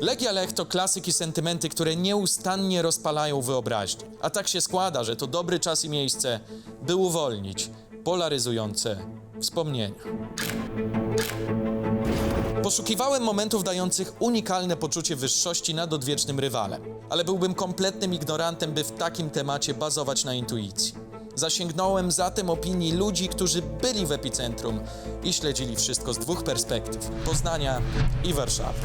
Legia Lech to klasyki sentymenty, które nieustannie rozpalają wyobraźnię. A tak się składa, że to dobry czas i miejsce, by uwolnić polaryzujące wspomnienia. Poszukiwałem momentów dających unikalne poczucie wyższości nad odwiecznym rywalem, ale byłbym kompletnym ignorantem, by w takim temacie bazować na intuicji. Zasięgnąłem zatem opinii ludzi, którzy byli w epicentrum i śledzili wszystko z dwóch perspektyw Poznania i Warszawy.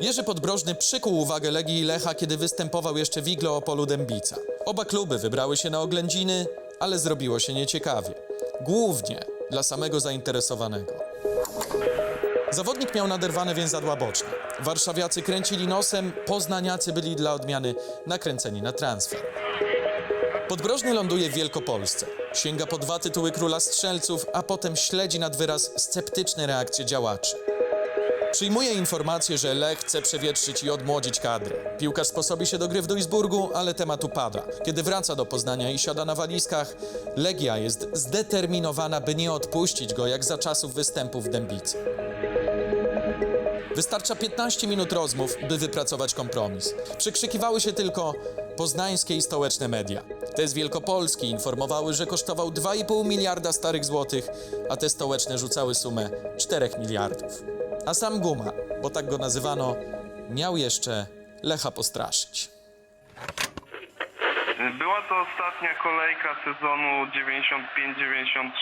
Jerzy Podbrożny przykuł uwagę Legii Lecha, kiedy występował jeszcze w Iglo Opolu Dębica. Oba kluby wybrały się na oględziny, ale zrobiło się nieciekawie. Głównie dla samego zainteresowanego. Zawodnik miał naderwane więzadła boczne. Warszawiacy kręcili nosem, poznaniacy byli dla odmiany nakręceni na transfer. Podbrożny ląduje w Wielkopolsce. Sięga po dwa tytuły króla strzelców, a potem śledzi nad wyraz sceptyczne reakcje działaczy. Przyjmuje informację, że Lech chce przewietrzyć i odmłodzić kadrę. Piłkarz sposobi się do gry w Duisburgu, ale temat upada. Kiedy wraca do Poznania i siada na walizkach, Legia jest zdeterminowana, by nie odpuścić go jak za czasów występów w Dębicy. Wystarcza 15 minut rozmów, by wypracować kompromis. Przykrzykiwały się tylko poznańskie i stołeczne media. Te z Wielkopolski informowały, że kosztował 2,5 miliarda starych złotych, a te stołeczne rzucały sumę 4 miliardów. A sam Guma, bo tak go nazywano, miał jeszcze Lecha postraszyć. Była to ostatnia kolejka sezonu 95-96.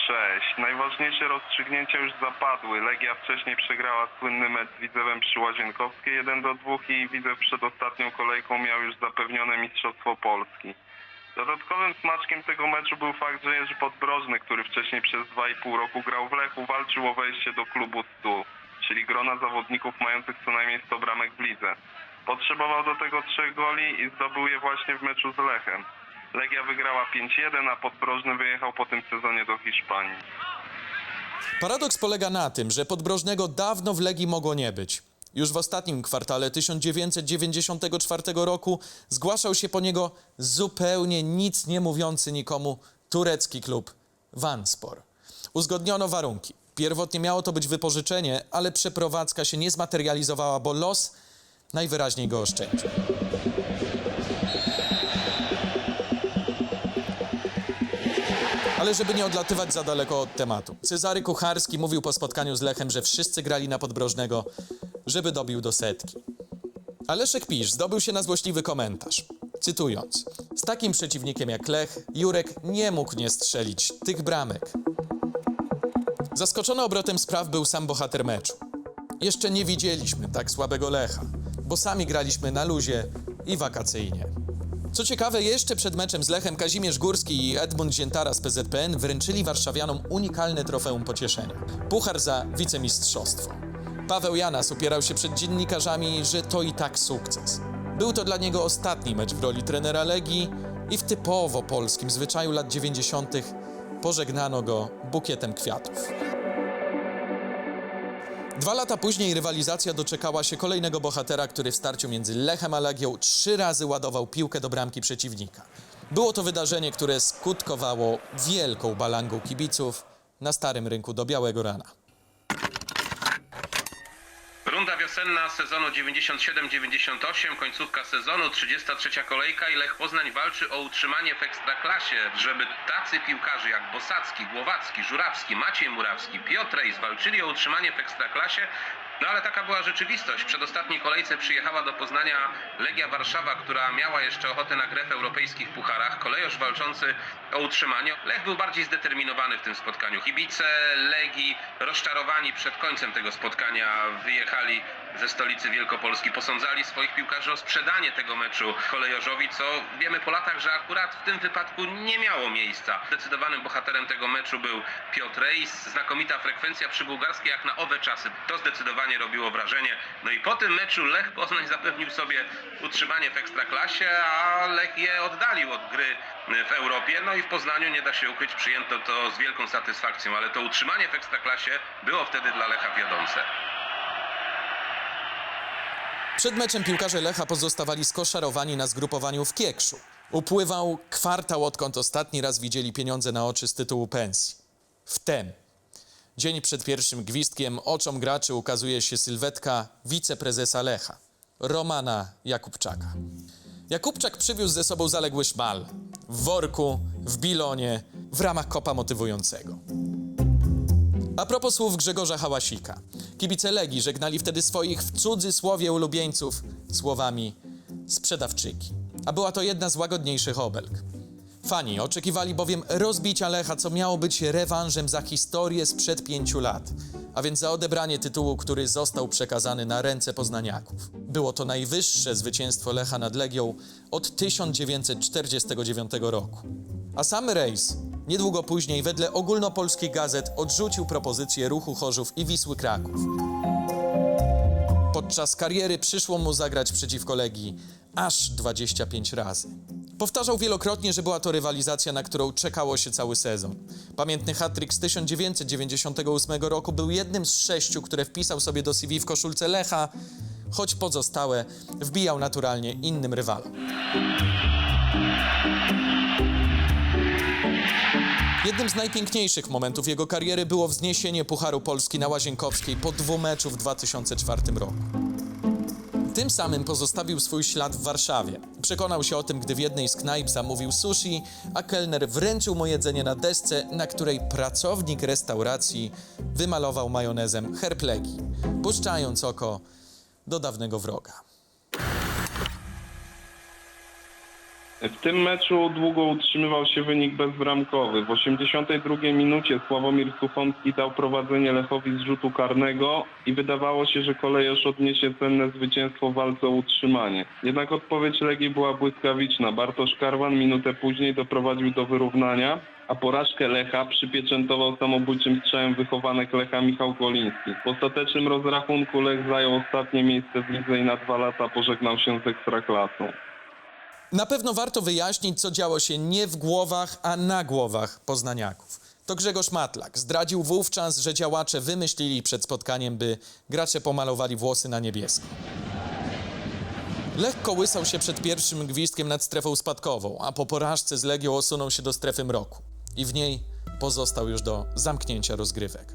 Najważniejsze rozstrzygnięcia już zapadły. Legia wcześniej przegrała słynny mecz z Widzewem przy Łazienkowskiej 1 do 2 i Widzew przed ostatnią kolejką miał już zapewnione Mistrzostwo Polski. Dodatkowym smaczkiem tego meczu był fakt, że Jerzy Podbrożny, który wcześniej przez 2,5 roku grał w Lechu, walczył o wejście do klubu 100, czyli grona zawodników mających co najmniej 100 bramek w lidze. Potrzebował do tego trzech goli i zdobył je właśnie w meczu z Lechem. Legia wygrała 5-1, a Podbrożny wyjechał po tym sezonie do Hiszpanii. Paradoks polega na tym, że Podbrożnego dawno w Legii mogło nie być. Już w ostatnim kwartale 1994 roku zgłaszał się po niego zupełnie nic nie mówiący nikomu turecki klub Vanspor. Uzgodniono warunki. Pierwotnie miało to być wypożyczenie, ale przeprowadzka się nie zmaterializowała, bo los najwyraźniej go oszczędził. Ale żeby nie odlatywać za daleko od tematu. Cezary Kucharski mówił po spotkaniu z Lechem, że wszyscy grali na Podbrożnego, żeby dobił do setki. A Leszek Pisz zdobył się na złośliwy komentarz. Cytując: Z takim przeciwnikiem jak Lech, Jurek nie mógł nie strzelić tych bramek. Zaskoczony obrotem spraw był sam bohater meczu. Jeszcze nie widzieliśmy tak słabego Lecha, bo sami graliśmy na luzie i wakacyjnie. Co ciekawe, jeszcze przed meczem z Lechem Kazimierz Górski i Edmund Ziętara z PZPN wręczyli warszawianom unikalne trofeum pocieszenia. Puchar za wicemistrzostwo. Paweł Janas upierał się przed dziennikarzami, że to i tak sukces. Był to dla niego ostatni mecz w roli trenera Legii i w typowo polskim zwyczaju lat 90. pożegnano go bukietem kwiatów. Dwa lata później rywalizacja doczekała się kolejnego bohatera, który w starciu między Lechem a Legią trzy razy ładował piłkę do bramki przeciwnika. Było to wydarzenie, które skutkowało wielką balangą kibiców na starym rynku do białego rana. Runda wiosenna sezonu 97-98, końcówka sezonu, 33 kolejka i Lech Poznań walczy o utrzymanie w Ekstraklasie, żeby tacy piłkarze jak Bosacki, Głowacki, Żurawski, Maciej Murawski, Piotr walczyli o utrzymanie w Ekstraklasie. No ale taka była rzeczywistość. W przedostatniej kolejce przyjechała do Poznania Legia Warszawa, która miała jeszcze ochotę na grę w europejskich pucharach. Kolejorz walczący o utrzymanie. Lech był bardziej zdeterminowany w tym spotkaniu. Kibice Legii rozczarowani przed końcem tego spotkania wyjechali ze stolicy Wielkopolski. Posądzali swoich piłkarzy o sprzedanie tego meczu kolejorzowi, co wiemy po latach, że akurat w tym wypadku nie miało miejsca. Zdecydowanym bohaterem tego meczu był Piotr Rejs. Znakomita frekwencja przy bułgarskiej jak na owe czasy. To zdecydowanie robiło wrażenie. No i po tym meczu Lech Poznań zapewnił sobie utrzymanie w Ekstraklasie, a Lech je oddalił od gry w Europie. No i w Poznaniu, nie da się ukryć, przyjęto to z wielką satysfakcją, ale to utrzymanie w Ekstraklasie było wtedy dla Lecha wiodące. Przed meczem piłkarze Lecha pozostawali skoszarowani na zgrupowaniu w Kiekszu. Upływał kwartał, odkąd ostatni raz widzieli pieniądze na oczy z tytułu pensji. Wtem. Dzień przed pierwszym gwizdkiem oczom graczy ukazuje się sylwetka wiceprezesa Lecha, Romana Jakubczaka. Jakubczak przywiózł ze sobą zaległy szmal. W worku, w bilonie, w ramach kopa motywującego. A propos słów Grzegorza Hałasika. Kibice Legii żegnali wtedy swoich w cudzysłowie ulubieńców słowami sprzedawczyki. A była to jedna z łagodniejszych obelg. Fani oczekiwali bowiem rozbicia Lecha, co miało być rewanżem za historię sprzed pięciu lat, a więc za odebranie tytułu, który został przekazany na ręce poznaniaków. Było to najwyższe zwycięstwo Lecha nad Legią od 1949 roku. A sam rejs niedługo później wedle ogólnopolskich gazet odrzucił propozycję ruchu Chorzów i Wisły Kraków. Podczas kariery przyszło mu zagrać przeciwko Legii aż 25 razy. Powtarzał wielokrotnie, że była to rywalizacja, na którą czekało się cały sezon. Pamiętny hat-trick z 1998 roku był jednym z sześciu, które wpisał sobie do CV w koszulce Lecha, choć pozostałe wbijał naturalnie innym rywalom. Jednym z najpiękniejszych momentów jego kariery było wzniesienie Pucharu Polski na Łazienkowskiej po dwumeczu w 2004 roku. Tym samym pozostawił swój ślad w Warszawie. Przekonał się o tym, gdy w jednej z knajp zamówił sushi, a kelner wręczył mu jedzenie na desce, na której pracownik restauracji wymalował majonezem herb Legii, puszczając oko do dawnego wroga. W tym meczu długo utrzymywał się wynik bezbramkowy. W 82 minucie Sławomir Suchomski dał prowadzenie Lechowi z rzutu karnego i wydawało się, że kolejarz odniesie cenne zwycięstwo w walce o utrzymanie. Jednak odpowiedź Legii była błyskawiczna. Bartosz Karwan minutę później doprowadził do wyrównania, a porażkę Lecha przypieczętował samobójczym strzałem wychowanek Lecha Michał Goliński. W ostatecznym rozrachunku Lech zajął ostatnie miejsce w lidze i na dwa lata pożegnał się z Ekstraklasą. Na pewno warto wyjaśnić, co działo się nie w głowach, a na głowach poznaniaków. To Grzegorz Matlak zdradził wówczas, że działacze wymyślili przed spotkaniem, by gracze pomalowali włosy na niebiesko. Lech kołysał się przed pierwszym gwizdkiem nad strefą spadkową, a po porażce z Legią osunął się do strefy mroku. I w niej pozostał już do zamknięcia rozgrywek.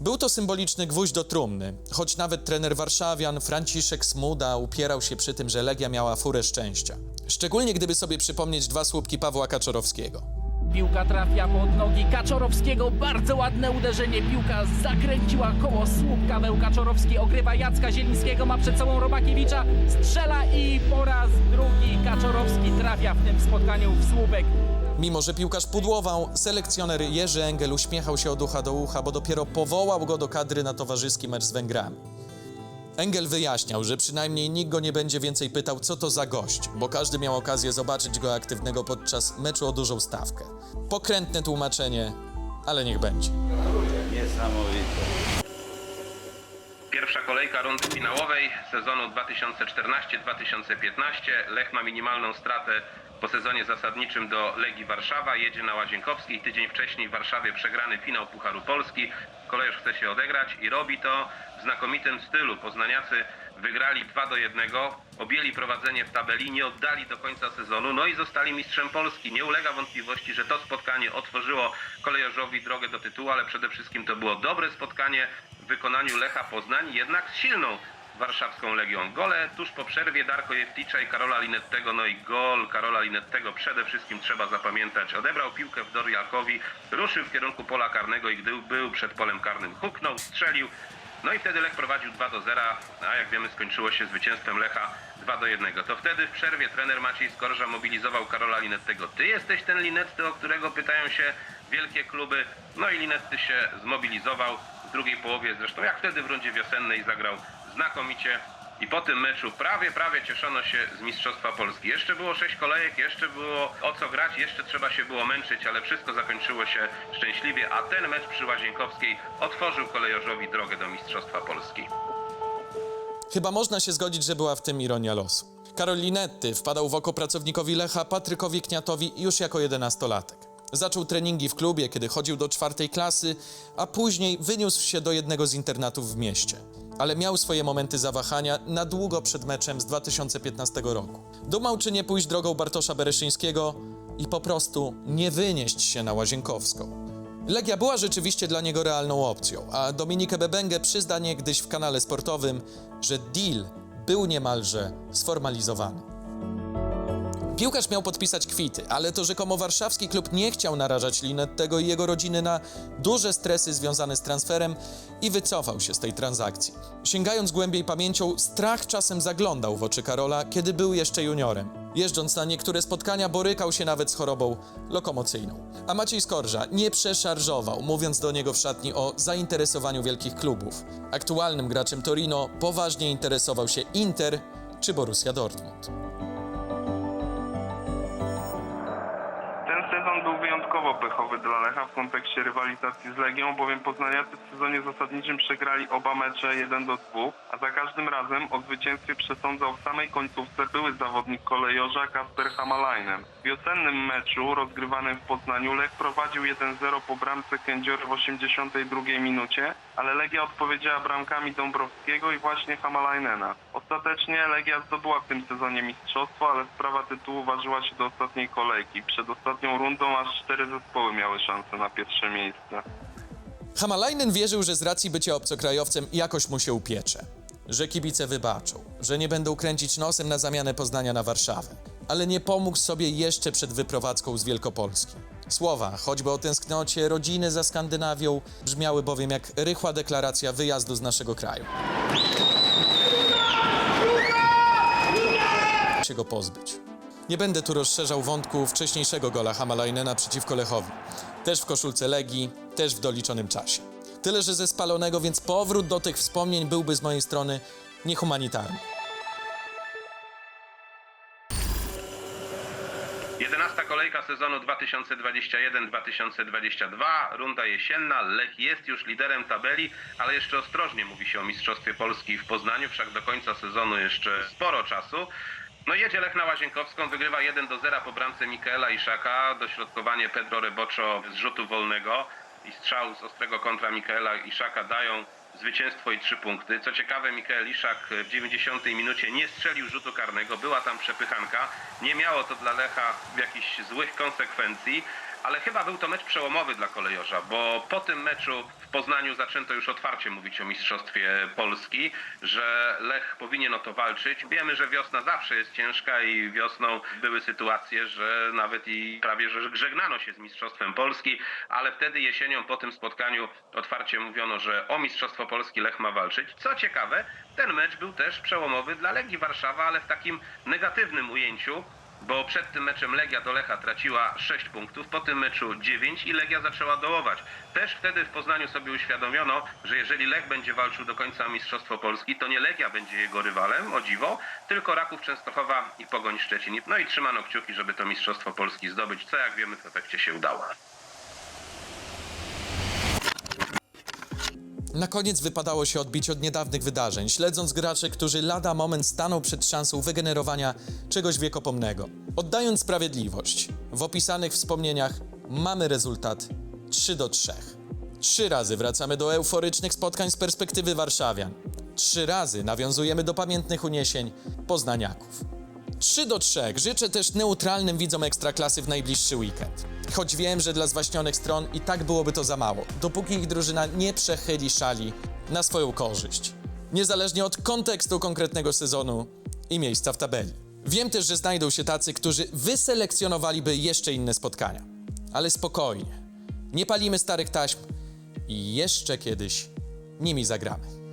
Był to symboliczny gwóźdź do trumny, choć nawet trener warszawian Franciszek Smuda upierał się przy tym, że Legia miała furę szczęścia. Szczególnie gdyby sobie przypomnieć dwa słupki Pawła Kaczorowskiego. Piłka trafia pod nogi Kaczorowskiego. Bardzo ładne uderzenie. Piłka zakręciła koło słupka. Weł Kaczorowski ogrywa Jacka Zielińskiego. Ma przed sobą Robakiewicza. Strzela i po raz drugi Kaczorowski trafia w tym spotkaniu w słupek. Mimo, że piłkarz pudłował, selekcjoner Jerzy Engel uśmiechał się od ucha do ucha, bo dopiero powołał go do kadry na towarzyski mecz z Węgrami. Engel wyjaśniał, że przynajmniej nikt go nie będzie więcej pytał, co to za gość, bo każdy miał okazję zobaczyć go aktywnego podczas meczu o dużą stawkę. Pokrętne tłumaczenie, ale niech będzie. Niesamowite. Pierwsza kolejka rundy finałowej sezonu 2014-2015. Lech ma minimalną stratę po sezonie zasadniczym do Legii Warszawa. Jedzie na Łazienkowskiej. Tydzień wcześniej w Warszawie przegrany finał Pucharu Polski. Kolejarz chce się odegrać i robi to w znakomitym stylu. Poznaniacy wygrali 2 do 1, objęli prowadzenie w tabeli, nie oddali do końca sezonu, no i zostali mistrzem Polski. Nie ulega wątpliwości, że to spotkanie otworzyło kolejarzowi drogę do tytułu, ale przede wszystkim to było dobre spotkanie w wykonaniu Lecha Poznań, jednak z silną warszawską Legią. Gole tuż po przerwie Darko Jewticza i Karola Linettego, no i gol Karola Linettego przede wszystkim trzeba zapamiętać. Odebrał piłkę w Doriakowi, ruszył w kierunku pola karnego i gdy był przed polem karnym, huknął, strzelił. No i wtedy Lech prowadził 2 do 0, a jak wiemy skończyło się zwycięstwem Lecha 2 do 1. To wtedy w przerwie trener Maciej Skorża mobilizował Karola Linettego. Ty jesteś ten Linetty, o którego pytają się wielkie kluby. No i Linetty się zmobilizował w drugiej połowie, zresztą jak wtedy w rundzie wiosennej zagrał znakomicie. I po tym meczu prawie, prawie cieszono się z Mistrzostwa Polski. Jeszcze było sześć kolejek, jeszcze było o co grać, jeszcze trzeba się było męczyć, ale wszystko zakończyło się szczęśliwie, a ten mecz przy Łazienkowskiej otworzył kolejorzowi drogę do Mistrzostwa Polski. Chyba można się zgodzić, że była w tym ironia losu. Karol Linetty wpadał w oko pracownikowi Lecha Patrykowi Kniatowi już jako jedenastolatek. Zaczął treningi w klubie, kiedy chodził do czwartej klasy, a później wyniósł się do jednego z internatów w mieście. Ale miał swoje momenty zawahania na długo przed meczem z 2015 roku. Dumał, czy nie pójść drogą Bartosza Bereszyńskiego i po prostu nie wynieść się na Łazienkowską. Legia była rzeczywiście dla niego realną opcją, a Dominikę Bebengę przyzna niegdyś w kanale sportowym, że deal był niemalże sformalizowany. Piłkarz miał podpisać kwity, ale to rzekomo warszawski klub nie chciał narażać Linettego i jego rodziny na duże stresy związane z transferem i wycofał się z tej transakcji. Sięgając głębiej pamięcią, strach czasem zaglądał w oczy Karola, kiedy był jeszcze juniorem. Jeżdżąc na niektóre spotkania, borykał się nawet z chorobą lokomocyjną. A Maciej Skorża nie przeszarżował, mówiąc do niego w szatni o zainteresowaniu wielkich klubów. Aktualnym graczem Torino poważnie interesował się Inter czy Borussia Dortmund. Dla Lecha w kontekście rywalizacji z Legią, bowiem poznaniacy w sezonie zasadniczym przegrali oba mecze 1 do 2, a za każdym razem o zwycięstwie przesądzał w samej końcówce były zawodnik kolejorza Kasper Hamalainen. W wiosennym meczu rozgrywanym w Poznaniu Lech prowadził 1-0 po bramce Kędziory w 82 minucie, ale Legia odpowiedziała bramkami Dąbrowskiego i właśnie Hamaleinena. Ostatecznie Legia zdobyła w tym sezonie mistrzostwo, ale sprawa tytułu ważyła się do ostatniej kolejki. Przed ostatnią rundą aż cztery zespoły miały szansę na pierwsze miejsce. Hamalainen wierzył, że z racji bycia obcokrajowcem jakoś mu się upiecze. Że kibice wybaczą, że nie będą kręcić nosem na zamianę Poznania na Warszawę. Ale nie pomógł sobie jeszcze przed wyprowadzką z Wielkopolski. Słowa, choćby o tęsknocie rodziny za Skandynawią, brzmiały bowiem jak rychła deklaracja wyjazdu z naszego kraju. się go pozbyć. Nie będę tu rozszerzał wątku wcześniejszego gola Hamalajnena przeciwko Lechowi. Też w koszulce Legii, też w doliczonym czasie. Tyle, że ze spalonego, więc powrót do tych wspomnień byłby z mojej strony niehumanitarny. Sezonu 2021-2022, runda jesienna. Lech jest już liderem tabeli, ale jeszcze ostrożnie mówi się o Mistrzostwie Polski w Poznaniu, wszak do końca sezonu jeszcze sporo czasu. No jedzie Lech na Łazienkowską, wygrywa 1 do 0 po bramce Mikaela Iszaka, dośrodkowanie Pedro Reboczo z rzutu wolnego i strzał z ostrego kontra Mikaela Iszaka dają zwycięstwo i trzy punkty. Co ciekawe, Mikael Iszak w 90 minucie nie strzelił rzutu karnego, była tam przepychanka. Nie miało to dla Lecha jakichś złych konsekwencji, ale chyba był to mecz przełomowy dla kolejorza, bo po tym meczu Poznaniu zaczęto już otwarcie mówić o Mistrzostwie Polski, że Lech powinien o to walczyć. Wiemy, że wiosna zawsze jest ciężka i wiosną były sytuacje, że nawet i prawie że żegnano się z Mistrzostwem Polski, ale wtedy jesienią po tym spotkaniu otwarcie mówiono, że o Mistrzostwo Polski Lech ma walczyć. Co ciekawe, ten mecz był też przełomowy dla Legii Warszawa, ale w takim negatywnym ujęciu, bo przed tym meczem Legia do Lecha traciła 6 punktów, po tym meczu 9 i Legia zaczęła dołować. Też wtedy w Poznaniu sobie uświadomiono, że jeżeli Lech będzie walczył do końca Mistrzostwo Polski, to nie Legia będzie jego rywalem, o dziwo, tylko Raków Częstochowa i Pogoń Szczecin. No i trzymano kciuki, żeby to Mistrzostwo Polski zdobyć, co jak wiemy w efekcie się udało. Na koniec wypadało się odbić od niedawnych wydarzeń, śledząc graczy, którzy lada moment staną przed szansą wygenerowania czegoś wiekopomnego. Oddając sprawiedliwość, w opisanych wspomnieniach mamy rezultat 3 do 3. Trzy razy wracamy do euforycznych spotkań z perspektywy warszawian. Trzy razy nawiązujemy do pamiętnych uniesień poznaniaków. 3 do 3. Życzę też neutralnym widzom Ekstraklasy w najbliższy weekend. Choć wiem, że dla zwaśnionych stron i tak byłoby to za mało, dopóki ich drużyna nie przechyli szali na swoją korzyść. Niezależnie od kontekstu konkretnego sezonu i miejsca w tabeli. Wiem też, że znajdą się tacy, którzy wyselekcjonowaliby jeszcze inne spotkania. Ale spokojnie. Nie palimy starych taśm i jeszcze kiedyś nimi zagramy.